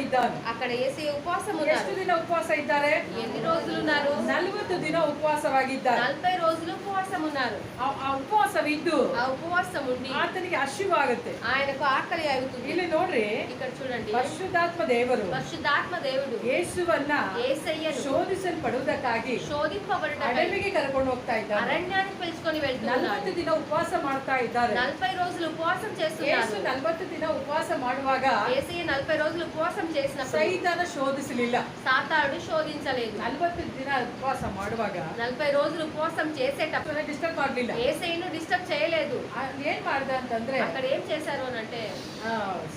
ಇದ್ದಾನೆ అక్కడ ఏసీ ఉపవాసం ಎಷ್ಟು ఉన్నారు ದಿನ ಉಪವಾಸ ಇದ್ದಾರೆ ఎన్ని రోజులు ఉన్నారు ನಲವತ್ತು ದಿನ ಉಪವಾಸವಾಗಿದ್ದಾರೆ నలభై రోజులు ఉపవాసం ఉన్నారు ಆ- ಆ ಉಪವಾಸವಿದ್ದು ఆ ఉపవాసం ఉండి ಆತನಿಗೆ ಹಸಿವಾಗುತ್ತೆ ఆయనకు ఆకలి అవుతుంది ಇಲ್ಲಿ ನೋಡ್ರಿ ఇక్కడ చూడండి ಪರಿಶುದ್ಧಾತ್ಮ ದೇವರು పరిశుద్ధాత్మ దేవుడు ಯೇಸುವನ್ನ ఏసయ్యను ಶೋಧಿಸಲ್ಪಡುವುದಕ್ಕಾಗಿ శోధింపబడటం ಅಡವಿಗೆ ಕರ್ಕೊಂಡು ಹೋಗ್ತಾ ಇದ್ದಾರೆ అరణ్యానికి పిలుచుకొని ನಲವತ್ತು వెళ్తున్నారు ದಿನ ಉಪವಾಸ ಮಾಡ್ತಾ ಇದ್ದಾರೆ నలభై రోజులు ఉపవాసం ಯೇಸು చేస్తున్నారు ನಲವತ್ತು ದಿನ ಉಪವಾಸ ಮಾಡುವಾಗ ఏసయ్య నలభై రోజులు ఉపవాసం చేసినప్పుడు ಸೈತಾನ ಶೋಧಿಸಲಿಲ್ಲ సాతాడు శోధించలేదు ನಲವತ್ತು ದಿನ ಉಪವಾಸ ಮಾಡುವಾಗ నలభై రోజులు ఉపవాసం చేసేటప్పుడు ಡಿಸ್ಟರ್ಬ್ ಮಾಡ್ಲಿಲ್ಲ ఏసైను డిస్టర్బ్ చేయలేదు ಆ, ಏನ್ ಮಾಡ್ದ ಅಂತಂದ್ರೆ అక్కడ ఏం చేశారు అని అంటే ಆ,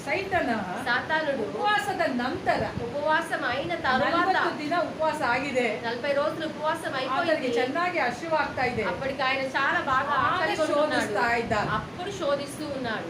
ಸೈತಾನ సాతానుడు ಉಪವಾಸದ ನಂತರ ఉపవాసం అయిన తరువాత ನಲವತ್ತು ದಿನ ಉಪವಾಸ ಆಗಿದೆ నలభై రోజులు ఉపవాసం ಆತನಿಗೆ అయిపోయింది ಚೆನ್ನಾಗಿ ಹಸಿವಾಗ್ತಾ ಇದೆ అప్పటికి ఆయన చాలా బాగా ఆమె ఆకలి కొట్టుకున్నాడు. శోధిస్తా ఇద్దాం. అప్పుడు శోధిస్తూ ఉన్నాడు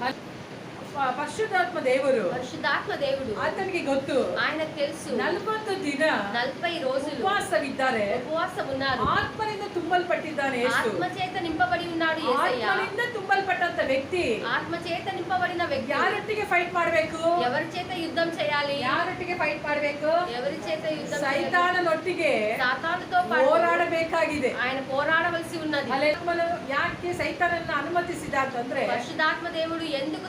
ಪ- ಪರಿಶುದ್ಧಾತ್ಮ ದೇವರು పరిశుద్ధాత్మ దేవుడు ಆತನಿಗೆ ಗೊತ್ತು ఆయనకు తెలుసు ನಲವತ್ತು ದಿನ నలభై రోజులు ಉಪವಾಸವಿದ್ದಾರೆ ఉపవాసం ఉన్నారు ಆತ್ಮನಿಂದ ತುಂಬಲ್ಪಟ್ಟಿದ್ದಾನೆ ಯೇಸು ఆత్మ చేత నింపబడి ఉన్నాడు యేసయ్య ಆತ್ಮನಿಂದ ತುಂಬಲ್ಪಟ್ಟಂತ ವ್ಯಕ್ತಿ ఆత్మ చేత నింపబడిన వ్యక్తి ಯಾರೊಟ್ಟಿಗೆ ಫೈಟ್ ಮಾಡ್ಬೇಕು ఎవరి చేత యుద్ధం చేయాలి ಯಾರೊಟ್ಟಿಗೆ ಫೈಟ್ ಮಾಡ್ಬೇಕು ఎవరి చేత యుద్ధం చేయాలి? ಸೈತಾನನೊಟ್ಟಿಗೆ సాతానుతో పాటు ಹೋರಾಡಬೇಕಾಗಿದೆ ఆయన పోరాడవలసి ఉన్నది ಅಲೆಮ್ಮನು ಯಾಕೆ ಸೈತಾನನ್ನ ಅನುಮತಿಸಿದ ಅಂತಂದ್ರೆ పరిశుద్ధాత్మ దేవుడు ఎందుకు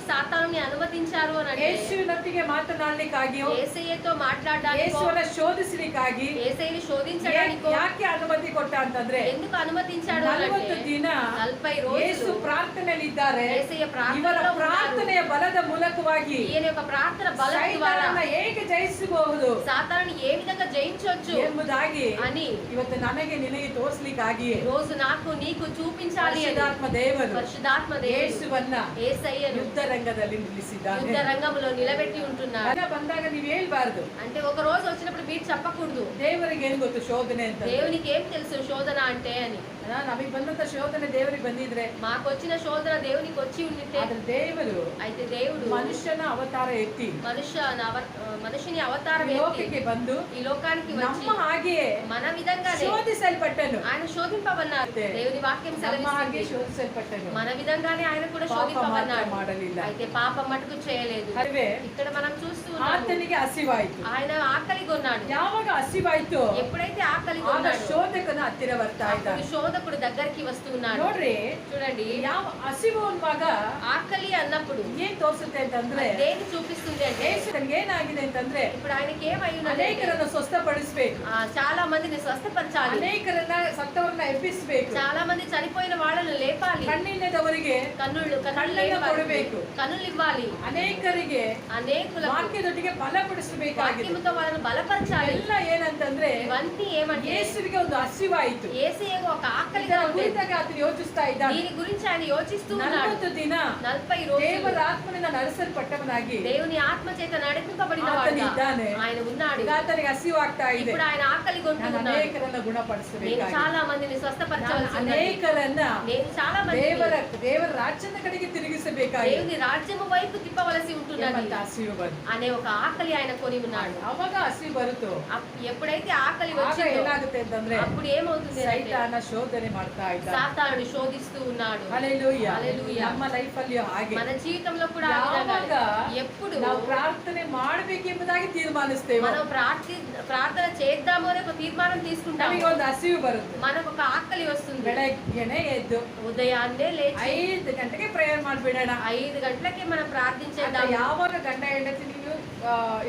సాతానుని అనుమతించారు అని అంటే ಯೇಸುವಿನೊಟ್ಟಿಗೆ ಮಾತನಾಡ್ಲಿಕ್ಕಾಗಿಯೋ ఏసయ్యతో మాట్లాడడానికి ಯೇಸುವನ್ನ ಶೋಧಿಸಲಿಕ್ಕಾಗಿ ಶೋಧನೆಗಾಗಿ ಯಾಕೆ ಅನುಮತಿ ಕೊಟ್ಟ ಅಂತಂದ್ರೆ ನಲವತ್ತು ದಿನ ಯೇಸು ಪ್ರಾರ್ಥನೆಯಲ್ಲಿದ್ದಾರೆ. ಇವರ ಪ್ರಾರ್ಥನೆಯ ಬಲದ ಮೂಲಕವಾಗಿ ప్రార్థన బలం ఏక జయించಬಹುದು సాధారణ ఏ విధంగా జయించవచ్చు ಎಂಬುದಾಗಿ అని ಇವತ್ತು ನನಗೆ ನಿನಗೆ ತೋರಿಸಲಿಕ್ಕಾಗಿ రోజు నాకు నీకు చూపించాలి పరిశుద్ధాత్మ దేవుడు పరిశుద్ధాత్మ యేసువನ್ನ యేసయ్య యుద్ధ రంగದಲ್ಲಿ నిలిಸಿದ್ದಾನೆ యుద్ధ రంగంలో నిలబెట్టి ఉంటున్నాడు. అలా బందాక నీవు ಹೇಳ್ಬಾರದು. అంటే ఒక రోజు వచ్చినప్పుడు మీరు చెప్పక ಮಾಡಕೂಡ್ದು ದೇವರಿಗೆ ಏನ್ ಗೊತ್ತು ಶೋಧನೆ ಅಂತ? ದೇವನಿಗೆ ಏನ್ ತಿಳಿಸ ಶೋಧನಾ ಅಂತೆ ಅನಿ ನಮಗೆ ಬಂದಂತ ಶೋಧನೆ ದೇವರಿಗೆ ಬಂದಿದ್ರೆ మాకు వచ్చిన శోధన దేవునికి వచ్చి ఉండితే ಆದ್ರೆ ದೇವರು అయితే దేవుడు ಮನುಷ್ಯನ ಅವತಾರ ಎತ್ತಿ మనుష్య అవ- మనిషిని అవతారం ಈ ఎత్తి ಲೋಕಕ್ಕೆ ಬಂದು ఈ లోకానికి వచ్చి ನಮ್ಮ ಹಾಗೆಯೇ మన విధంగానే ಶೋಧಿಸಲ್ಪಟ್ಟನು ఆయన శోధింపబన్నారు అంతే. దేవుని వాక్యం ನಮ್ಮ ಹಾಗೆ సెలవిస్తుంది ಶೋಧಿಸಲ್ಪಟ್ಟನು మన విధంగానే ఆయన కూడా ಪಾಪ శోధింపబన్నాడు ಮಾತ್ರ ಮಾಡಲಿಲ್ಲ అయితే పాపం మటుకు చేయలేదు ಅಲ್ವೇ ఇక్కడ మనం చూస్తూ ఉన్నాము ಆತನಿಗೆ ಹಸಿವಾಯ್ತು ఆయన ఆకలి కొన్నాడు ಯಾವಾಗ ಹಸಿವಾಯ್ತು ఎప్పుడైతే ఆకలి ಆಗ కొన్నాడు ಶೋಧಕನ ಹತ್ತಿರ ಬರ್ತಾ అప్పుడు ಇದ್ದಾನೆ శోధకుడు దగ్గరికి వస్తున్నాడు ನೋಡ್ರಿ చూడండి ಯಾವ ಹಸಿವು ಅನ್ನುವಾಗ ఆకలి అన్నప్పుడు ಏನ್ ತೋರಿಸುತ್ತೆ ಅಂತಂದ್ರೆ దేని చూపిస్తుంది అంటే ಯೇಸು ತನಗೆ ಏನಾಗಿದೆ ಅಂತಂದ್ರೆ ఇప్పుడు ఆయనకి ఏమై ఉన్నది అంటే, ಅನೇಕರನ್ನು ಸ್ವಸ್ಥಪಡಿಸಬೇಕು ಚಾಲಾ ಮಂದಿನಿ ಸ್ವಸ್ಥಪರಚಾಲಿ ಅನೇಕರನ್ನ ಸತ್ತವರನ್ನ ಎಬ್ಬಿಸಬೇಕು ಚಾಲಾ ಮಂದಿ ಚನಿಪೋಯಿನ ವಾಳನ್ನು ಲೇಪಾಲಿ ಕಣ್ಣಿಲ್ಲದವರಿಗೆ ಕಣ್ಣುಳ್ಳು ಕಣ್ಣನ್ನ ಕೊಡಬೇಕು ಕಣ್ಣುಳ್ಳು ಇವ್వాలి ಅನೇಕರಿಗೆ ಅನೇಕ ವಾಕ್ಯದೊಟ್ಟಿಗೆ ಬಲಪಡಿಸಬೇಕಾಗಿದೆ ವಾಕ್ಯಮುಖವನ್ನು ಬಲಪರಚಾಲಿ ಎಲ್ಲ ಏನಂತಂದ್ರೆ ಇವಂತಿ ಏಮಂటే ಯೇಸುವಿಗೆ ಒಂದು ಹಸಿವಾಯಿತು ಏಸಿಗೆ ఒక ఆకలి ಕುರಿತಾಗ ಆತನು ಯೋಚಿಸ್ತಾ ಇದ್ದ దీని గురించి ఆయన యోచిస్తూ ఉన్నాడు ದಿನ నలభై రోజులు దేవుని ఆత్మనిಂದ నడసల్పట్టవనాగి దేవుని ఆత్మ చేత నడిపింపబడిన వాడు ఆయన ఉన్నాడు ಆತನಿಗೆ ಹಸಿವಾಗ್ತದೆ ఇప్పుడు ఆయన ఆకలి ನಾನು కొంటున్నాడు ಅನೇಕರನ್ನ నేను ಗುಣಪಡಿಸಬೇಕಾಗಿದೆ చాలా మందిని ನಾನು స్వస్థపరచవలసి ఉన్నది. ಅನೇಕರನ್ನ నేను చాలా మంది ದೇವರ ದೇವರ ರಾಜ್ಯದ ಕಡೆಗೆ ತಿರುಗಿಸಬೇಕಾಗಿದೆ దేవుని రాజ్యము వైపు తిప్పవలసి ఉంటున్నది ಎಂಬಂತ ಹಸಿವು ಬಂತು అనే ఒక ఆకలి ఆయన కొని ఉన్నాడు ಅವಾಗ ಹಸಿವು ಬರುತ್ತೋ అప్- ఎప్పుడైతే ఆకలి ಆಗ వచ్చిందో ಏನಾಗುತ್ತೆ ಅಂತಂದ್ರೆ అప్పుడు ఏమవుతుంది అంటే ಸೈತಾನ ಶೋಧನೆ ಮಾಡ್ತಾ ಇದ್ದ సాతానుడు శోధిస్తూ ఉన్నాడు ಹಲ್ಲೆಲೂಯಾ హల్లెలూయా. ನಮ್ಮ ಲೈಫ್ ಅಲ್ಲಿ ಹಾಗೆ మన జీవితంలో కూడా ఆ ಯಾವಾಗ విధంగా ఎప్పుడు ನಾವು ಪ್ರಾರ್ಥನೆ ಮಾಡ್ಬೇಕೆಂಬುದಾಗಿ ತೀರ್ಮಾನಿಸ್ತೇವೆ మనం ప్రార్థి ప్రార్థన చేద్దాము అనే ఒక తీర్మానం తీసుకుంటాము ನಮಗೆ ಒಂದು ಹಸಿವು ಬರುತ್ತೆ మనకు ఒక ఆకలి వస్తుంది ಬೆಳಗ್ಗೆನೆ ಎದ್ದು ఉదయాన్నే లేచి ಐದು ಗಂಟೆಗೆ ಪ್ರೇಯರ್ ಮಾಡ್ಬಿಡೋಣ ఐదు గంటలకి మనం ప్రార్థించేద్దాం ಅಂತ ಯಾವಾಗ ಗಂಡ ಹೆಂಡತಿ ನೀವು ಆ,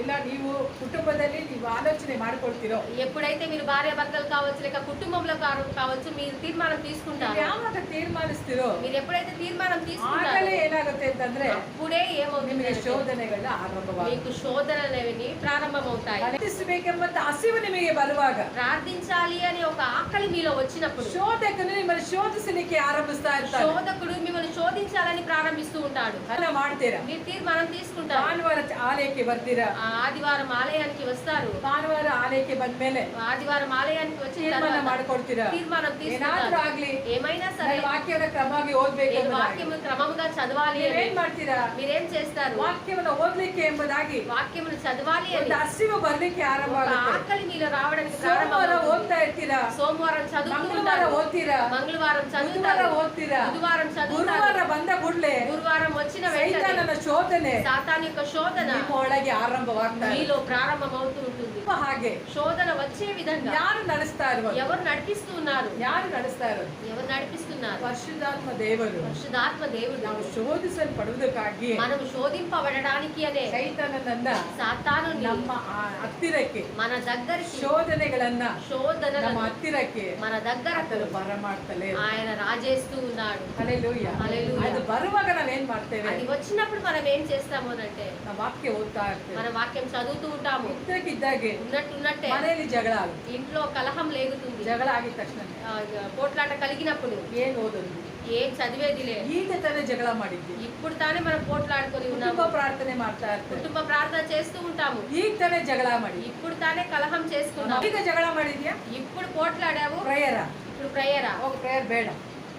ಇಲ್ಲ ನೀವು ಕುಟುಂಬದಲ್ಲಿ ನೀವು ಆಲೋಚನೆ ಮಾಡ್ಕೊಳ್ತೀರೋ ఎప్పుడైతే మీరు భార్య భర్తలు కావచ్చు లేక కుటుంబంలో కావ- కావచ్చు మీరు తీర్మానం ನೀವು తీసుకుంటారు ಯಾವಾಗ ತೀರ್ಮಾನಿಸ್ತೀರೋ మీరు ఎప్పుడైతే తీర్మానం తీసుకుంటారో ಆಗಲೇ ಏನಾಗುತ್ತೆ ಅಂತಂದ್ರೆ అప్పుడే ఏమవుతుంది ನಿಮಗೆ అంటే ಶೋಧನೆಗಳ ಆರಂಭವಾಗುತ್ತೆ మీకు శోధనలు అనేవి ప్రారంభమవుతాయి ಪ್ರಾರ್ಥಿಸಬೇಕೆಂಬಂತ ಹಸಿವು ನಿಮಗೆ ಬರುವಾಗ ప్రార్థించాలి అనే ఒక ఆకలి మీలో వచ్చినప్పుడు ಶೋಧಕನು ನಿಮ್ಮನ್ನು ಶೋಧಿಸಲಿಕ್ಕೆ ಆರಂಭಿಸ್ತಾ ಇರ್ತಾನೆ శోధకుడు మిమ్మల్ని శోధించాలని ప్రారంభిస్తూ ఉంటాడు ಅದನ್ನ ಮಾಡ್ತೀರಾ మీరు తీర్మానం తీసుకుంటారు ಭಾನುವಾರ ಚ- ಆಲಯಕ್ಕೆ ಬರ್ತೀರಾ ఆ ఆదివారం ఆలయానికి వస్తారు ಭಾನುವಾರ ಆಲಯಕ್ಕೆ ಬಂದ್ಮೇಲೆ ఆదివారం ఆలయానికి వచ్చిన ತೀರ್ಮಾನ తర్వాత ಮಾಡ್ಕೊಳ್ತೀರಾ తీర్మానం ಏನಾದ್ರೂ తీసుకుంటారు ಆಗ್ಲಿ ఏమైనా సరే ನಾನು ವಾಕ್ಯವನ್ನ ಕ್ರಮವಾಗಿ ಓದ್ಬೇಕು నేను ಎಂಬುದಾಗಿ. వాక్యము క్రమముగా చదవాలి అని ನೀವೇನ್ ಮಾಡ್ತೀರಾ మీరేం చేస్తారు ವಾಕ್ಯವನ್ನ ಓದ್ಲಿಕ್ಕೆ ಎಂಬುದಾಗಿ వాక్యమును చదవాలి అని ಒಂದು ಹಸಿವು ಬರ್ಲಿಕ್ಕೆ ಆರಂಭ ఒక ಆಗುತ್ತೆ ఆకలి మీలో రావడానికి ಸೋಮವಾರ ప్రారంభం ಓದ್ತಾ ಇರ್ತೀರಾ సోమవారం చదువుతూ ಮಂಗಳವಾರ ఉంటారు ಓದ್ತೀರಾ మంగళవారం ಬುಧವಾರ చదువుతారు ಓದ್ತೀರಾ బుధవారం చదువుతారు ಗುರುವಾರ ಬಂದ ಕೂಡಲೇ గురువారం వచ్చిన వెంటనే ಸೈತಾನನ ಶೋಧನೆ సాతాన్ యొక్క శోధన ನಿಮ್ಮ ಒಳಗೆ ಆರಂಭವಾಗ್ತಾ ಇದೆ మీలో ప్రారంభమవుతూ ఉంటుంది ಹಾಗೆ శోధన వచ్చే విధంగా ಯಾರು ನಡೆಸ್ತಾ ಇರುವುದು ఎవరు నడిపిస్తూ ఉన్నారు ಯಾರು ನಡೆಸ್ತಾ ಇರೋದು ఎవరు నడిపిస్తున్నారు ಪರಿಶುದ್ಧಾತ್ಮ ದೇವರು పరిశుధాత్మ దేవుడు ನಾವು ಶೋಧಿಸಲ್ಪಡುವುದಕ್ಕಾಗಿ మనము శోధింపబడడానికి అనే ಸೈತಾನನನ್ನ సాతాను ನಮ್ಮ ಆ ಹತ್ತಿರಕ್ಕೆ మన దగ్గరికి ಶೋಧನೆಗಳನ್ನ ನಮ್ಮ శోధనలను ಹತ್ತಿರಕ್ಕೆ మన దగ్గరకు ಆತನು ಬರಮಾಡ್ತಲೇ ఆయన రాజేస్తూ ఉన్నాడు ಹಲ್ಲೆಲೂಯಾ ಹಲ್ಲೆಲೂಯಾ. ಅದು ಬರುವಾಗ ನಾವೇನ್ ಮಾಡ್ತೇವೆ అది వచ్చినప్పుడు మనం ఏం చేస్తాము అనంటే ನಾವು ವಾಕ್ಯ ಓದ್ತಾ ಇರ್ತೇವೆ మన వాక్యం చదువుతూ ఉంటాము ಇದ್ದಕ್ಕಿದ್ದಾಗೆ ఉన్నట్టున్నట్టే ಮನೆಯಲ್ಲಿ ಜಗಳ ಆಗುತ್ತೆ ఇంట్లో కలహం లేగుతుంది ಜಗಳ ಆಗಿದ ತಕ್ಷಣ ఆ, పోట్లాట కలిగినప్పుడు ಏನ್ ಓದೋದು ఏం చదివేది లేదు ಈಗ ತಾನೇ ಜಗಳ ಮಾಡಿದ್ವಿ ఇప్పుడు తానే మనం పోట్లాడుకొని ಕುಟುಂಬ ఉన్నాము ಪ್ರಾರ್ಥನೆ ಮಾಡ್ತಾ ಇರ್ತೇವೆ కుటుంబ ప్రార్థన చేస్తూ ఉంటాము ಈಗ ತಾನೇ ಜಗಳ ಮಾಡಿ ఇప్పుడు తానే కలహం చేసుకున్నాము ಈಗ ಜಗಳ ಮಾಡಿದ್ಯಾ ఇప్పుడు పోట్లాడావు ಪ್ರೇಯರ ఇప్పుడు ప్రేయరా ಹೋಗಿ ಪ್ರೇಯರ್ ಬೇಡ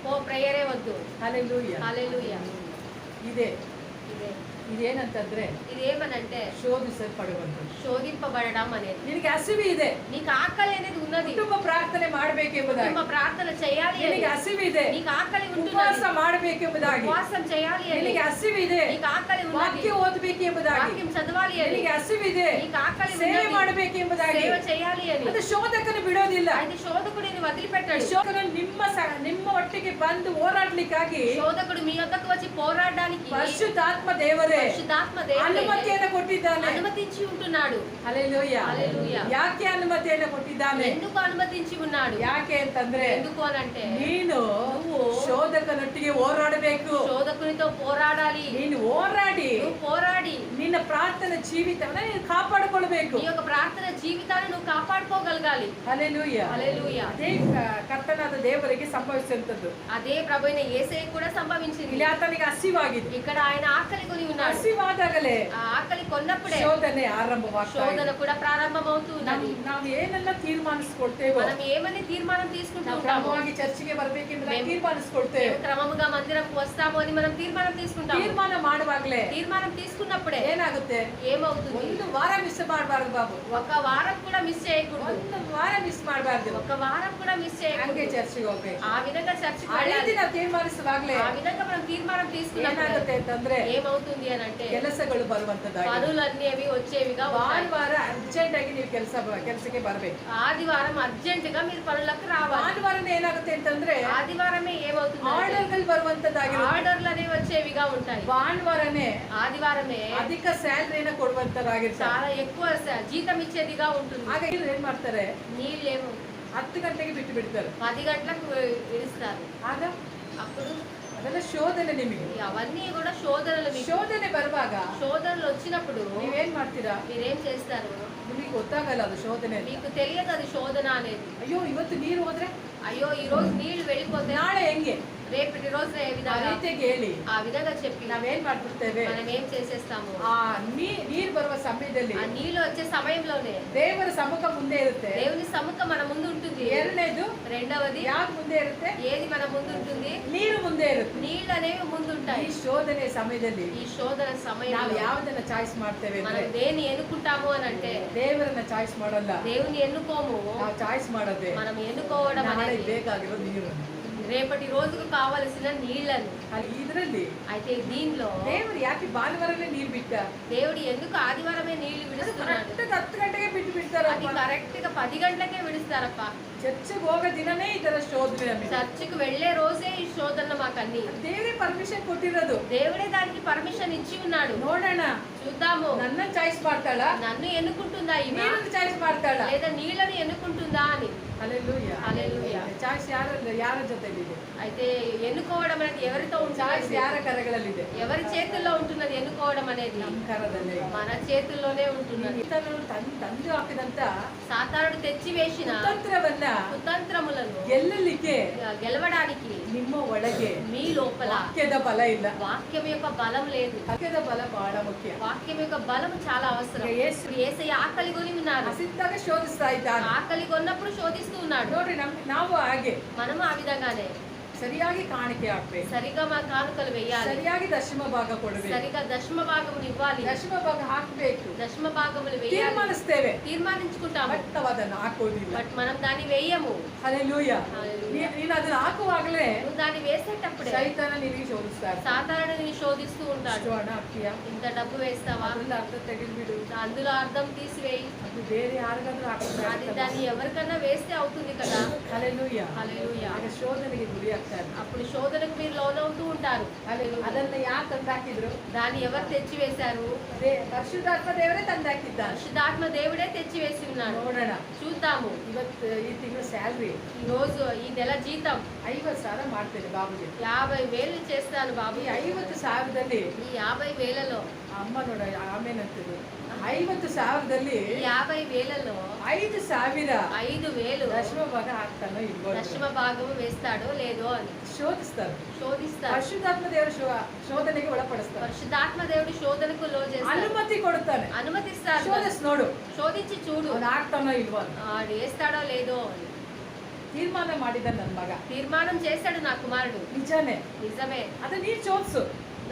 ఓ ప్రేయరే వద్దు ಹಲ್ಲೆಲೂಯ హల్లెలూయా ಇದೆ ఇదే ಇದೇನಂತಂದ್ರೆ ఇదేమనంటే ಶೋಧಿಸಲ್ಪಡುವಂಥದ್ದು శోధింపబడడం అనేది ನಿನಗೆ ಹಸಿವಿ ಇದೆ నీకు ఆకలి అనేది ఉన్నది ಕುಟುಂಬ ಪ್ರಾರ್ಥನೆ ಮಾಡಬೇಕೆಂಬುದಾಗಿ కుటుంబ ప్రార్థన చేయాలి అని ನಿನಗೆ ಹಸಿವಿ ಇದೆ నీకు ఆకలి ಉಪವಾಸ ఉంటుంది ಮಾಡಬೇಕೆಂಬುದಾಗಿ ఉపవాసం చేయాలి అని ನಿನಗೆ ಹಸಿವಿ ಇದೆ నీకు ఆకలి ఉన్నది ವಾಕ್ಯ ಓದಬೇಕೆಂಬುದಾಗಿ వాక్యం చదవాలి అని ನಿನಗೆ ಹಸಿವಿ ಇದೆ నీకు ఆకలి ಸೇವೆ ఉన్నది ಮಾಡಬೇಕೆಂಬುದಾಗಿ సేవ చేయాలి అని ಅದು ಶೋಧಕನು ಬಿಡೋದಿಲ್ಲ అయితే శోధకుడిని వదిలిపెట్టాడు ಶೋಧಕನು ನಿಮ್ಮ ಸ- ನಿಮ್ಮ ಒಟ್ಟಿಗೆ ಬಂದು ಹೋರಾಡ್ಲಿಕ್ಕಾಗಿ శోధకుడు మీ వద్దకు వచ్చి పోరాడడానికి ಪರಿಶುದ್ಧಾತ್ಮ ದೇವರೇ పరిశుద్ధాత్మ దేవుడే ಅನುಮತಿಯನ್ನು ಕೊಟ್ಟಿದ್ದಾನೆ అనుమతించి ఉంటున్నాడు ಹಲ್ಲೆಲೂಯ హల్లెలూయా. ಯಾಕೆ ಅನುಮತಿಯನ್ನು ಕೊಟ್ಟಿದ್ದಾನೆ ఎందుకు అనుమతించి ఉన్నాడు ಯಾಕೆ ಅಂತಂದ್ರೆ ఎందుకు అనంటే ನೀನು నువ్వు ಶೋಧಕನೊಟ್ಟಿಗೆ ಹೋರಾಡಬೇಕು శోధకునితో పోరాడాలి ನೀನು ಹೋರಾಡಿ నువ్వు పోరాడి ನಿನ್ನ ಪ್ರಾರ್ಥನಾ ಜೀವಿತವನ್ನ ನೀನು ಕಾಪಾಡಿಕೊಳ್ಬೇಕು నీ యొక్క ప్రార్థన జీవితాన్ని నువ్వు కాపాడుకోగలగాలి ಹಲ್ಲೆಲೂಯ హల్లెలూయా ಅದೇ ಕ- ಕರ್ತನಾದ ದೇವರಿಗೆ ಸಂಭವಿಸುವಂತದ್ದು అదే ప్రభుైన యేసయ్య కూడా సంభవించింది ಇಲ್ಲಿ ಆತನಿಗೆ ಹಸಿವಾಗಿದೆ ఇక్కడ ఆయన ఆకలి కొని ఉన్నాడు ಹಸಿವಾದಾಗಲೇ ఆ ఆకలి కొన్నప్పుడే ಶೋಧನೆ ಆರಂಭವಾಗ್ತಾ శోధన ಇದೆ. కూడా ప్రారంభమవుతూ ఉన్నది ನಮ್- ನಾವು ಏನೆಲ್ಲ ತೀರ್ಮಾನಿಸ್ಕೊಳ್ತೇವೋ మనం ఏమని తీర్మానం తీసుకుంటూ ನಾವು ఉంటాము ಕ್ರಮವಾಗಿ ಚರ್ಚಿಗೆ ಬರ್ಬೇಕೆಂಬುದಾಗಿ మేము- ತೀರ್ಮಾನಿಸ್ಕೊಳ್ತೇವೆ మేము క్రమముగా మందిరంకు వస్తాము అని మనం తీర్మానం తీసుకుంటాము ತೀರ್ಮಾನ ಮಾಡುವಾಗ್ಲೇ తీర్మానం తీసుకున్నప్పుడే ಏನಾಗುತ್ತೆ ఏమవుతుంది ಒಂದು ವಾರ ಮಿಸ್ ಮಾಡಬಾರ್ದು ಬಾಬು ఒక వారం కూడా మిస్ చేయకూడదు ಒಂದು ವಾರ ಮಿಸ್ ಮಾಡಬಾರ್ದು ఒక వారం కూడా మిస్ ಹಂಗೆ చేయకూడదు ಚರ್ಚಿಗೆ ಹೋಗ್ಬೇಕು ఆ విధంగా చర్చికి ಆ ರೀತಿ వెళ్ళాలి ನಾವು ತೀರ್ಮಾನಿಸುವಾಗ್ಲೇ ఆ విధంగా మనం తీర్మానం తీసుకున్నప్పుడు ಏನಾಗುತ್ತೆ ಅಂತಂದ್ರೆ ఏమవుతుంది అని అంటే ಕೆಲಸಗಳು ಬರುವಂತದ್ದಾಗಿ పనులన్నీ అవి వచ్చేవిగా ఉంటాయి. ಭಾನುವಾರ ಅರ್ಜೆಂಟ್ ಆಗಿ ನೀವು ಕೆಲಸ ಕೆಲಸಕ್ಕೆ ಬರಬೇಕು ఆదివారం అర్జెంట్ గా మీరు పనులకు రావాలి ಭಾನುವಾರನೇ ಏನಾಗುತ್ತೆ ಅಂತಂದ್ರೆ ఆదివారమే ఏమవుతుంది అంటే ಆರ್ಡರ್ಗಳು ಬರುವಂತದ್ದಾಗಿರುತ್ತೆ ఆర్డర్లు అనేవి వచ్చేవిగా ఉంటాయి ಭಾನುವಾರನೇ ఆదివారమే ಅಧಿಕ ಸ್ಯಾಲರಿನ ಕೊಡುವಂತರಾಗಿರ್ತಾರೆ చాలా ఎక్కువ స- జీతం ఇచ్చేదిగా ఉంటుంది ಆಗ ಇವ್ರು ಏನ್ ಮಾಡ್ತಾರೆ నీళ్ళు ఏమో ಹತ್ತು ಗಂಟೆಗೆ ಬಿಟ್ಟು ಬಿಡ್ತಾರೆ పది గంటలకు ఇస్తారు ಆಗ అప్పుడు ಅದೆಲ್ಲ ಶೋಧನೆ ನಿಮಗೆ ఈ అవన్నీ కూడా శోధనలు మీకు ಶೋಧನೆ ಬರುವಾಗ శోధనలు వచ్చినప్పుడు ನೀವೇನ್ ಮಾಡ್ತೀರಾ మీరేం చేస్తారు ನಿಮಗೆ ಗೊತ್ತಾಗಲ್ಲ ಅದು ಶೋಧನೆ ಅಂತ. మీకు తెలియదు అది శోధన అనేది ಅಯ್ಯೋ ಇವತ್ತು ನೀರು ಹೋದ್ರೆ అయ్యో ఈ రోజు నీళ్లు వెళ్ళిపోతే ನಾಳೆ ಹೆಂಗೆ రేపటి రోజు ఏ ಆ విధంగా ರೀತಿಯಾಗಿ ಹೇಳಿ ఆ విధంగా చెప్పి ನಾವೇನ್ ಮಾಡ್ಬಿಡ್ತೇವೆ మనం ఏం చేసేస్తాము ಆ ನೀ- ನೀರ್ ಬರುವ ಸಮಯದಲ್ಲಿ ఆ నీళ్లు వచ్చే సమయంలోనే ದೇವರ ಸಮ್ಮುಖ ಮುಂದೆ ಇರುತ್ತೆ దేవుని సముఖం మన ముందు ఉంటుంది ಎರಡನೇದು రెండవది ಯಾವ್ದು ಮುಂದೆ ಇರುತ್ತೆ ఏది మన ముందు ఉంటుంది ನೀರು ಮುಂದೆ ಇರುತ್ತೆ నీళ్ళు అనేవి ముందుంటాయి ಈ ಶೋಧನೆ ಸಮಯದಲ್ಲಿ ఈ శోధన ನಾವು సమయంలో ಯಾವ್ದನ್ನ ಚಾಯ್ಸ್ ಮಾಡ್ತೇವೆ మనం ಅಂದ್ರೆ దేని ఎన్నుకుంటాము అని అంటే ದೇವರನ್ನ ಚಾಯ್ಸ್ ಮಾಡಲ್ಲ దేవుని ఎన్నుకోము ನಾವು ಚಾಯ್ಸ್ ಮಾಡೋದೇ మనం ఎన్నుకోవడం ನಾಳೆ అనేది ಬೇಕಾಗಿರೋ ನೀರು రేపటి రోజుకు కావలసిన నీళ్ళను అదండి అయితే దీనిలో దేవుడు యాకి భానువారమే నీళ్ళు పెట్టారు దేవుడు ఎందుకు ఆదివారమే నీళ్ళు విడుస్తున్నాడు? కరెక్ట్ గంటకే బిట్టు బిడ్తారు అది కరెక్ట్గా పది గంటలకే విడుస్తారప్ప. చర్చ పోగ దిననే ఇతర శోధన చర్చికి వెళ్ళే రోజే ఈ శోధన మాకన్ని. దేవుడే పర్మిషన్ కొట్టినదు. దేవుడే దానికి పర్మిషన్ ఇచ్చి ఉన్నాడు. నోడనా? చూద్దాము. నన్ను చాయిస్ పడతాడా? నన్ను ఎన్నుకుంటుందా ఈ నీళ్ళని చాయిస్ పడతాడా? లేదా నీళ్ళని ఎన్నుకుంటుందా అని. అలెలుయా అలెలుయా చాయిస్ యారు యార జొతే అయితే ఎన్నుకోవడం అనేది ఎవరితో ఉంటుంది చాయిస్ ఉంటుంది ಯಾರ ಕರಗಳಲ್ಲಿದೆ ఎవరి చేతుల్లో ఉంటున్నది ఎన్నుకోవడం అనేది ನಮ್ಮ ಕರದಲ್ಲೇ మన చేతుల్లోనే ఉంటున్నది ಈತನು ತನ್ ತಂದು ಹಾಕಿದಂತ సాతానుడు తెచ్చి వేసిన ಕುತಂತ್ರವನ್ನ కుతంత్రములను ಗೆಲ್ಲಲಿಕ್ಕೆ గెలవడానికి ನಿಮ್ಮ ಒಳಗೆ మీ లోపల ವಾಕ್ಯದ ಬಲ ಇಲ್ಲ వాక్యం యొక్క బలం లేదు ವಾಕ್ಯದ ಬಲ ಬಹಳ ಮುಖ್ಯ వాక్యం యొక్క బలం చాలా అవసరం ಈಗ యేసు ఇప్పుడు ఏసయ్య ఆకలి కొని ఉన్నారు ಹಸಿದ್ದಾಗ ಶೋಧಿಸ್ತಾ ಇದ್ದಾನೆ ఆకలి కొన్నప్పుడు శోధిస్తూ ఉన్నాడు ನೋಡ್ರಿ ನಮ್ ನಾವು ಹಾಗೆ మనము ఆ విధంగానే ಸರಿಯಾಗಿ ಕಾಣಿಕೆ ಹಾಕ್ಬೇಕು సరిగా మా కానుకలు వేయాలి ಸರಿಯಾಗಿ ದಶಮ ಭಾಗ ಕೊಡಬೇಕು సరిగా దశమ భాగములు ఇవ్వాలి ದಶಮ ಭಾಗ ಹಾಕ್ಬೇಕು దశమ భాగములు వేయాలి ತೀರ್ಮಾನಿಸ್ತೇವೆ తీర్మానించుకుంటాము ಬಟ್ ನಾವು ಅದನ್ನ ಹಾಕೋದಿಲ್ಲ బట్ మనం దాన్ని వేయము ಅಲ್ಲೆಲೂಯ Hallelujah. ನೀನು ಅದನ್ನ ಹಾಕುವಾಗಲೇ నువ్వు దాన్ని వేసేటప్పుడే ಸೈತಾನ ನಿನಗೆ ಶೋಧಿಸ್ತಾ ಇರ್ತಾನೆ. సాధారణ శోధిస్తూ ಇಷ್ಟು ఉంటాడు ಹಣ ಹಾಕ್ತೀಯಾ ఇంత డబ్బు వేస్తావా ಅದ್ರಲ್ಲಿ ಅರ್ಧ ತೆಗೆದ್ಬಿಡು అందులో అర్థం తీసివేయి ಅದು ಬೇರೆ ಯಾರಿಗಾದ್ರೂ అది దాన్ని ఎవరికన్నా వేస్తే అవుతుంది కదా ಅಲ್ಲೆಲೂಯ హల్లెలూయా ಆಗ ಶೋಧನೆಗೆ ಗುರಿ ಆಗ್ತಾ ಇರ್ತಾರೆ అప్పుడు శోధనకు మీరు లోనవుతూ ఉంటారు ಅದನ್ನ ಯಾರು ತಂದಾಕಿದ್ರು దాన్ని ఎవరు తెచ్చి వేశారు ಅದೇ ಪರಿಶುದ್ಧಾತ್ಮ ದೇವರೇ ತಂದಾಕಿದ್ದಾನೆ పరిశుద్ధాత్మ దేవుడే తెచ్చి వేసి ఉన్నాడు ನೋಡೋಣ చూద్దాము ಇವತ್ತು ಈ ತಿಂಗಳು ಸ್ಯಾಲ್ರಿ ఈ రోజు ఈ నెల జీతం ಐವತ್ತು ಸಾವಿರ ಮಾಡ್ತೇನೆ ಬಾಬುಗೆ యాభై వేలు చేస్తాను బాబు ಈ ಐವತ್ತು ಸಾವಿರದಲ್ಲಿ ఈ యాభై వేలలో ಅಮ್ಮ ನೋಡ ಆಮೇಲೆ ಅಂತಿದ್ರು ಐವತ್ತು ಸಾವಿರದಲ್ಲಿ ఈ యాభై వేలలో ಐದು ಸಾವಿರ ఐదు వేలు ದಶಮ ಭಾಗ ಹಾಕ್ತಾನೋ ಇಲ್ವೋ ಅಂತ. దశమ భాగము వేస్తాడో లేదో అని ಶೋಧಿಸ್ತಾರೆ శోధిస్తాడు ಪರಿಶುದ್ಧಾತ್ಮ ದೇವರ ಶೋ- ಶೋಧನೆಗೆ ಒಳಪಡಿಸ್ತಾರೆ పరిశుద్ధాత్మ దేవుడు శోధనకు లో చేస్తాడు ಅನುಮತಿ ಕೊಡುತ್ತಾನೆ అనుమతిస్తాడు ಶೋಧಿಸ್ ನೋಡು శోధించి చూడు ಅವನು ಹಾಕ್ತಾನೋ ಇಲ್ವೋ ಅಂತ. ఆడు వేస్తాడో లేదో అని ತೀರ್ಮಾನ ಮಾಡಿದ ನನ್ನ ಮಗ తీర్మానం చేశాడు నా కుమారుడు ನಿಜಾನೇ నిజమే ಅದು ನೀನ್ ಶೋಧಿಸು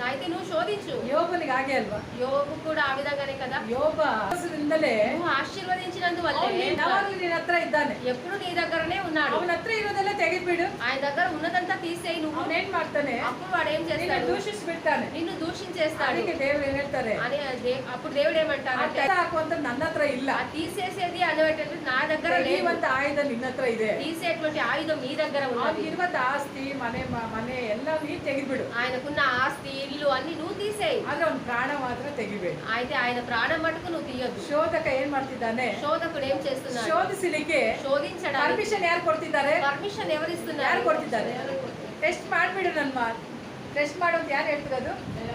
అయితే నువ్వు శోధించు. యోబుని కాగే అల్వా. యోబు ಕೂಡ ಆ కదా? ಯೋಬ ಹೆಸರಿಂದಲೇ నువ్వు ఆశీర్వదించినందువల్లే ಯಾವಾಗಲೂ ఎప్పుడు నీ దగ్గరనే ఉన్నాడు. ಅವನ ಹತ್ರ ಇರೋದೆಲ್ಲ ತೆಗಿಬಿಡು ఆయన దగ్గర ఉన్నదంతా తీసేయి నువ్వు. నేను ಏನ್ అప్పుడు వాడు ఏం నిನ್ನ చేస్తాడు? పెడతాను. నిన్ను దూషించేస్తాడు. దేవుడు ದೇವ್ರು ಏನ್ అని అప్పుడు దేవుడు ఏమంటారు ఏమంటాడు ತೆಗ್ದು ಹಾಕುವಂತ ನನ್ನ తీసేసేది అనేటువంటిది నా దగ్గర లేదు. ఆయుధం నిన్న ನಿನ್ನ ಹತ್ರ తీసేటువంటి ఆయుధం మీ దగ్గర ఉన్నది. ಅವ್ನಿಗಿರುವಂತ ఆస్తి ಮನೆ మనే ಮನೆ ಎಲ್ಲ ನೀನ್ ఆయనకున్న ఆస్తి ఇల్లు అన్ని నువ్వు తీసేయి ಆದ್ರೆ ಅವ್ನ ಪ್ರಾಣ ಮಾತ್ರ ತೆಗಿಬೇಡ అయితే ఆయన ప్రాణం మటుకు నువ్వు తీయొద్దు ಶೋಧಕ ಏನ್ ಮಾಡ್ತಿದ್ದಾನೆ శోధకుడు ఏం చేస్తున్నాడు ಶೋಧಿಸಲಿಕ್ಕೆ శోధించడానికి ಪರ್ಮಿಷನ್ ಯಾರು ಕೊಡ್ತಿದ್ದಾರೆ పర్మిషన్ ఎవరు ಯಾರು ఇస్తున్నారు ಕೊಡ್ತಿದ್ದಾರೆ ಟೆಸ್ಟ್ ಮಾಡ್ಬಿಡು ನನ್ ಮಾತು ಟೆಸ್ಟ್ ಮಾಡೋದು ಯಾರು ಹೇಳ್ತಿರೋದು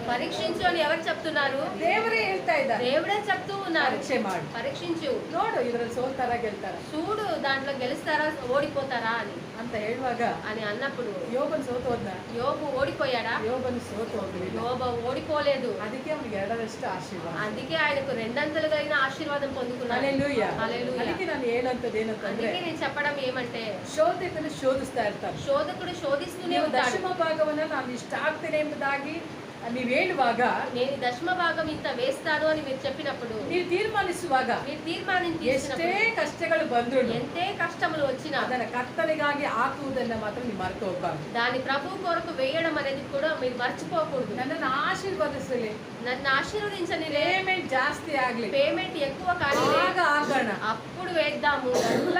పరీక్షించు అని ఎవరు చెప్తున్నారు ದೇವರೇ ಹೇಳ್ತಾ ಇದ್ದಾರೆ దేవుడే చెప్తూ ఉన్నారు ಪರೀಕ್ಷೆ ಮಾಡು పరీక్షించు ನೋಡು ಇದ್ರಲ್ಲಿ ಸೋಲ್ತಾರ ಗೆಲ್ತಾರ చూడు దాంట్లో గెలుస్తారా ఓడిపోతారా అని ಅಂತ ಹೇಳುವಾಗ అని అన్నప్పుడు ಯೋಬನ್ ಸೋತು ಹೋದ್ನ యోబు ఓడిపోయాడా ಯೋಬನ್ ಸೋತು ಹೋಗ್ಲಿಲ್ಲ యోబు ఓడిపోలేదు ಅದಕ್ಕೆ ಅವ್ನಿಗೆ ಎರಡರಷ್ಟು ಆಶೀರ್ವಾದ అందుకే ఆయనకు రెండంతలు కలిగిన ఆశీర్వాదం పొందుకున్నాడు ಅಲ್ಲೆಲ್ಲೂಯ್ಯ హల్లెలూయా. ಅದಕ್ಕೆ ನಾನು ಹೇಳಂತದ್ದು ಏನಂತಂದ್ರೆ అందుకే నేను చెప్పడం ఏమంటే ಶೋಧಕನು ಶೋಧಿಸ್ತಾ ಇರ್ತಾನೆ శోధకుడు శోధిస్తూనే ನೀವು ఉంటాడు ದಶಮ ಭಾಗವನ್ನ ನಾನು ಇಷ್ಟ ಆಗ್ತೇನೆ ಎಂಬುದಾಗಿ ನೀವು ಹೇಳುವಾಗ నేను ఈ దశమ భాగం ఇంత వేస్తాను అని మీరు చెప్పినప్పుడు ನೀವು ತೀರ್ಮಾನಿಸುವಾಗ మీరు తీర్మానం ಎಷ್ಟೇ చేసినప్పుడు ಕಷ್ಟಗಳು ಬಂದ್ರು ఎంతే కష్టములు వచ్చినా ಅದನ್ನ ಕರ್ತನಿಗಾಗಿ ಹಾಕುವುದನ್ನ ಮಾತ್ರ ನೀವು ಮರೆತು ಹೋಗ್ಬಾರ್ದು దాని ప్రభు కొరకు వేయడం అనేది కూడా మీరు మర్చిపోకూడదు ನನ್ನನ್ನು ಆಶೀರ್ವದಿಸಲಿ నన్ను ఆశీర్వదించని ಪೇಮೆಂಟ್ ಜಾಸ್ತಿ ಆಗ್ಲಿ పేమెంట్ ఎక్కువ కానీ ಆಗ ಹಾಕೋಣ అప్పుడు వేద్దాము ಎಲ್ಲ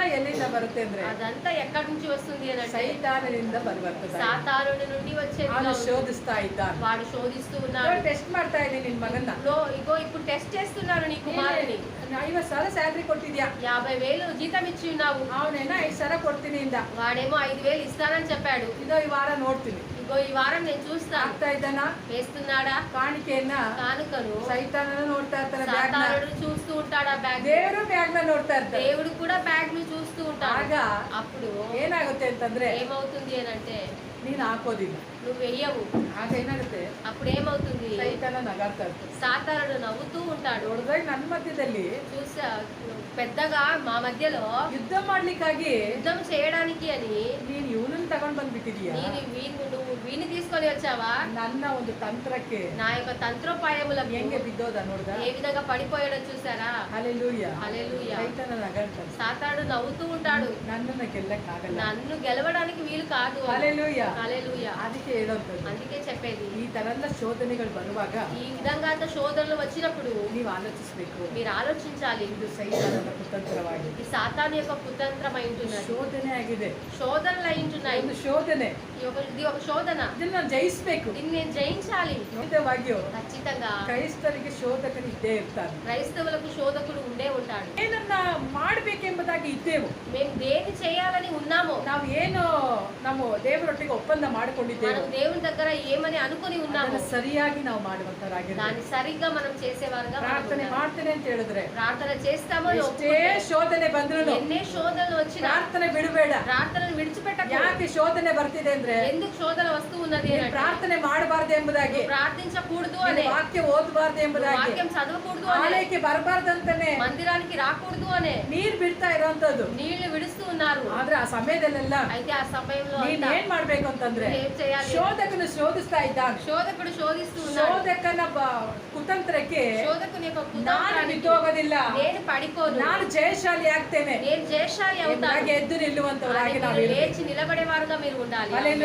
ಎಲ್ಲಿಂದ ಬರುತ್ತೆ ಅಂದ್ರೆ అదంతా ఎక్కడి నుంచి వస్తుంది అని అంటే ಸೈತಾನದಿಂದ ಬರುತ್ತದೆ సాతానుడి నుండి వచ్చేది ಅವನು కాదు. ಶೋಧಿಸ್ತಾ ಇದ್ದಾನೆ వాడు శోధిస్తూ ఉన్నాడు ಟೆಸ್ಟ್ ಮಾಡ್ತಾ ಇದ್ದೀನಿ ನಿನ್ ಮಗನ್ನ లో ఇగో ఇప్పుడు టెస్ట్ చేస్తున్నాను నీ కుమారుని ಐವತ್ ಸಾವಿರ ಸ್ಯಾಲ್ರಿ ಕೊಟ್ಟಿದ್ಯಾ యాభై వేలు జీతం ఇచ్చి ఉన్నావు ಅವನೇನ ಐದ್ ಸಾವಿರ ಕೊಡ್ತೀನಿ ಇಂದ వాడేమో ఐదు వేలు ఇస్తానని చెప్పాడు ಇದೋ ಈ ವಾರ ನೋಡ್ತೀನಿ ఇగో ఈ వారం నేను చూస్తాను ಆಗ್ತಾ ಇದ್ದಾನ వేస్తున్నాడా ಕಾಣಿಕೆಯನ್ನ కానుకను ಸೈತಾನನ ನೋಡ್ತಾ ಇರ್ತಾನೆ ಬ್ಯಾಗ್ సాతానుడు చూస్తూ ఉంటాడా బ్యాగ్ ದೇವರು ಬ್ಯಾಗ್ ನ ನೋಡ್ತಾ ಇರ್ತಾರೆ దేవుడు కూడా బ్యాగ్ ను చూస్తూ ఉంటాడు ಆಗ అప్పుడు ಏನಾಗುತ್ತೆ ಅಂತಂದ್ರೆ ఏమవుతుంది అని అంటే ನೀನ್ ಹಾಕೋದಿಲ್ಲ నువ్వు వెయ్యవు ಆಗ ಏನಾಗುತ್ತೆ అప్పుడు ఏమవుతుంది ಸೈತಾನ ನಗಾಡ್ತಾ ಇರ್ತಾರೆ సాతానుడు నవ్వుతూ ఉంటాడు ದೊಡ್ಡದಾಗಿ ನನ್ನ ಮಧ್ಯದಲ್ಲಿ చూసా పెద్దగా మా మధ్యలో ಯುದ್ಧ ಮಾಡ್ಲಿಕ್ಕಾಗಿ యుద్ధం చేయడానికి అని ನೀನ್ ಇವನನ್ನ ತಗೊಂಡ್ ಬಂದ್ಬಿಟ್ಟಿದೀಯ నేను వీని నువ్వు వీని తీసుకొని వచ్చావా ನನ್ನ ಒಂದು ತಂತ್ರಕ್ಕೆ నా యొక్క తంత్రోపాయములకు ಹೆಂಗೆ ಬಿದ್ದೋದ ನೋಡ್ದ ఏ విధంగా పడిపోయాడో చూసారా ಅಲ್ಲೆಲ್ಲೂಯ್ಯ హల్లెలూయా. ಸೈತಾನ ನಗಾಡ್ತಾನೆ సాతాడు నవ్వుతూ ఉంటాడు ನನ್ನನ್ನ ಗೆಲ್ಲಕ್ ಆಗಲ್ಲ నన్ను గెలవడానికి వీలు కాదు ಅಲ್ಲೆಲ್ಲೂಯ್ಯ హల్లెలూయా. ಅದಕ್ಕೆ ಹೇಳೋಂಥದ್ದು అందుకే చెప్పేది ಈ ತರ ಎಲ್ಲ ಶೋಧನೆಗಳು ಬರುವಾಗ ఈ విధంగా అంత శోధనలు వచ్చినప్పుడు ನೀವು ಆಲೋಚಿಸ್ಬೇಕು మీరు ఆలోచించాలి ಇದು ಸೈತಾನನ ಕುತಂತ್ರವಾಗಿದೆ ఈ సాతాన్ యొక్క కుతంత్రం అయి ఉంటున్నది ಶೋಧನೆ ಆಗಿದೆ శోధనలు అయి ఉంటున్నాయి ಒಂದು ಶೋಧನೆ ఈ ఒక- ఇది ఒక శోధన ಇದನ್ನ ನಾವು ಜಯಿಸ್ಬೇಕು దీన్ని నేను జయించాలి ಖಂಡಿತವಾಗಿಯೂ ఖచ్చితంగా ಕ್ರೈಸ್ತರಿಗೆ ಶೋಧಕರು ಇದ್ದೇ ಇರ್ತಾರೆ క్రైస్తవులకు శోధకుడు ఉండే ఉంటాడు ಏನನ್ನ ಮಾಡ್ಬೇಕೆಂಬುದಾಗಿ ಇದ್ದೇವು మేము దేని చేయాలని ఉన్నామో ನಾವು ಏನು ನಮ್ಮ ದೇವರೊಟ್ಟಿಗೆ ಒಪ್ಪಂದ ಮಾಡಿಕೊಂಡಿದ್ದೇವೆ మనం దేవుని దగ్గర ఏమని అనుకుని ఉన్నామో ಅದನ್ನ ಸರಿಯಾಗಿ ನಾವು ಮಾಡುವಂತರಾಗಿದ್ದೇವೆ దాన్ని సరిగ్గా మనం చేసేవారుగా మనం ಪ್ರಾರ್ಥನೆ ఉండాలి. ಮಾಡ್ತೇನೆ ಅಂತ ಹೇಳಿದ್ರೆ ప్రార్థన చేస్తామో ಎಷ್ಟೇ ಶೋಧನೆ ಬಂದ್ರು ఎన్నే శోధనలు వచ్చినా ಪ್ರಾರ್ಥನೆ ಬಿಡಬೇಡ ప్రార్థనను విడిచిపెట్టకు ಯಾಕೆ ಶೋಧನೆ ಬರ್ತಿದೆ ಅಂದ್ರೆ ఎందుకు శోధన వస్తూ ఉన్నది ನೀನ್ అని అంటే, ಪ್ರಾರ್ಥನೆ ಮಾಡಬಾರ್ದು ಎಂಬುದಾಗಿ నువ్వు ప్రార్థించకూడదు ನೀನು అనే ವಾಕ್ಯ ಓದಬಾರ್ದು ಓದಬಾರ್ದು ಎಂಬುದಾಗಿ వాక్యం చదవకూడదు అనే ಆಲಯಕ್ಕೆ ಬರಬಾರ್ದಂತಾನೆ మందిరానికి రాకూడదు అనే ನೀರ್ ಬಿಡ್ತಾ ಇರೋಂಥದ್ದು నీళ్లు విడుస్తూ ఉన్నారు ಆದ್ರೆ ಆ ಸಮಯದಲ್ಲೆಲ್ಲ అయితే ఆ సమయంలో ನೀನ್ అంతా ಏನ್ ಮಾಡ್ಬೇಕು ಅಂತಂದ್ರೆ ఏం చేయాలి ಶೋಧಕನು ಶೋಧಿಸ್ತಾ ಇದ್ದಾನೆ శోధకుడు శోధిస్తూ ఉన్నాడు ಶೋಧಕನ ಬ- ಕುತಂತ್ರಕ್ಕೆ శోధకుని యొక్క ನಾನು కుతంత్రానికి ಬಿದ್ದೋಗೋದಿಲ್ಲ నేను పడిపోను ನಾನು ಜಯಶಾಲಿ ಆಗ್ತೇನೆ నేను జయశాలి అవుతాను ಎಂಬುದಾಗಿ ಎದ್ದು ನಿಲ್ಲುವಂತವರಾಗಿ అని ನಾವು మీరు లేచి నిలబడేవారుగా మీరు ఉండాలి ಅಲ್ಲೆಲ್ಲೂ